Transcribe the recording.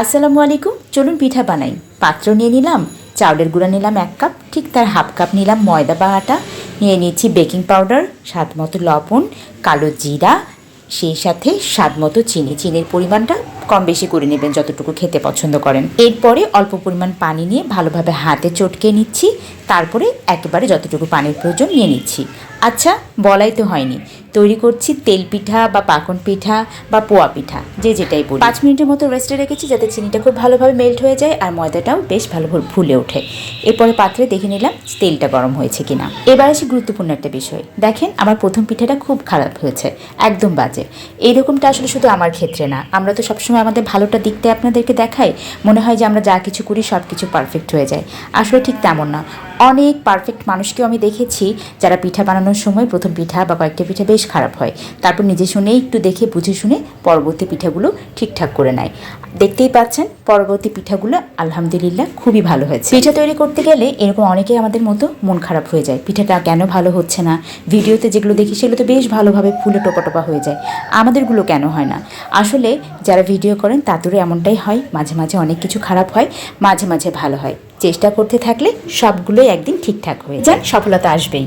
আসসালামু আলাইকুম। চলুন পিঠা বানাই। পাত্র নিয়ে নিলাম, চাউলের গুঁড়া নিলাম এক কাপ, ঠিক তার হাফ কাপ নিলাম ময়দা বা আটা। নিয়ে নিচ্ছি বেকিং পাউডার, স্বাদ মতো লবণ, কালো জিরা, সেই সাথে স্বাদ মতো চিনি। চিনির পরিমাণটা কম বেশি করে নেবেন যতটুকু খেতে পছন্দ করেন। এরপরে অল্প পরিমাণ পানি নিয়ে ভালোভাবে হাতে চটকে নিচ্ছি। তারপরে একেবারে যতটুকু পানির প্রয়োজন নিয়ে নিচ্ছি। আচ্ছা বলাই তো হয়নি। তৈরি করছি তেল পিঠা বা পাকন পিঠা বা পোয়া পিঠা, যে যেটাই বলি। পাঁচ মিনিটের মতো রেস্টে রেখেছি যাতে চিনিটা খুব ভালোভাবে মেল্ট হয়ে যায় আর ময়দাটাও বেশ ভালোভাবে ফুলে ওঠে। এরপরে পাত্রে দেখে নিলাম তেলটা গরম হয়েছে কিনা। এবার আসি গুরুত্বপূর্ণ একটা বিষয়। দেখেন, আমার প্রথম পিঠাটা খুব খারাপ হয়েছে, একদম বাজে। এইরকমটা আসলে শুধু আমার ক্ষেত্রে না। আমরা তো সবসময় আমাদের ভালোটা দিকটা আপনাদেরকে দেখাই। মনে হয় যে আমরা যা কিছু করি সব কিছু পারফেক্ট হয়ে যায়। আসলে ঠিক তেমন না। অনেক পারফেক্ট মানুষকেও আমি দেখেছি যারা পিঠা বানানোর সময় প্রথম পিঠা বা কয়েকটা পিঠা বেশ খারাপ হয়। তারপর নিজে শুনে একটু দেখে বুঝে শুনে পরবর্তী পিঠাগুলো ঠিকঠাক করে নেয়। দেখতেই পাচ্ছেন, পরবর্তী পিঠাগুলো আলহামদুলিল্লাহ খুবই ভালো হয়েছে। পিঠা তৈরি করতে গেলে এরকম অনেকেই আমাদের মতো মন খারাপ হয়ে যায়। পিঠাটা কেন ভালো হচ্ছে না? ভিডিওতে যেগুলো দেখি সেগুলো তো বেশ ভালোভাবে ফুলে টোপা টোপা হয়ে যায়। আমাদেরগুলো কেন হয় না? আসলে যারা ভিডিও করেন তাদেরও এমনটাই হয়, মাঝে মাঝে অনেক কিছু খারাপ হয়, মাঝে মাঝে ভালো হয়। চেষ্টা করতে থাকলে সবগুলোই একদিন ঠিকঠাক হয়ে যায় সফলতা আসবেই।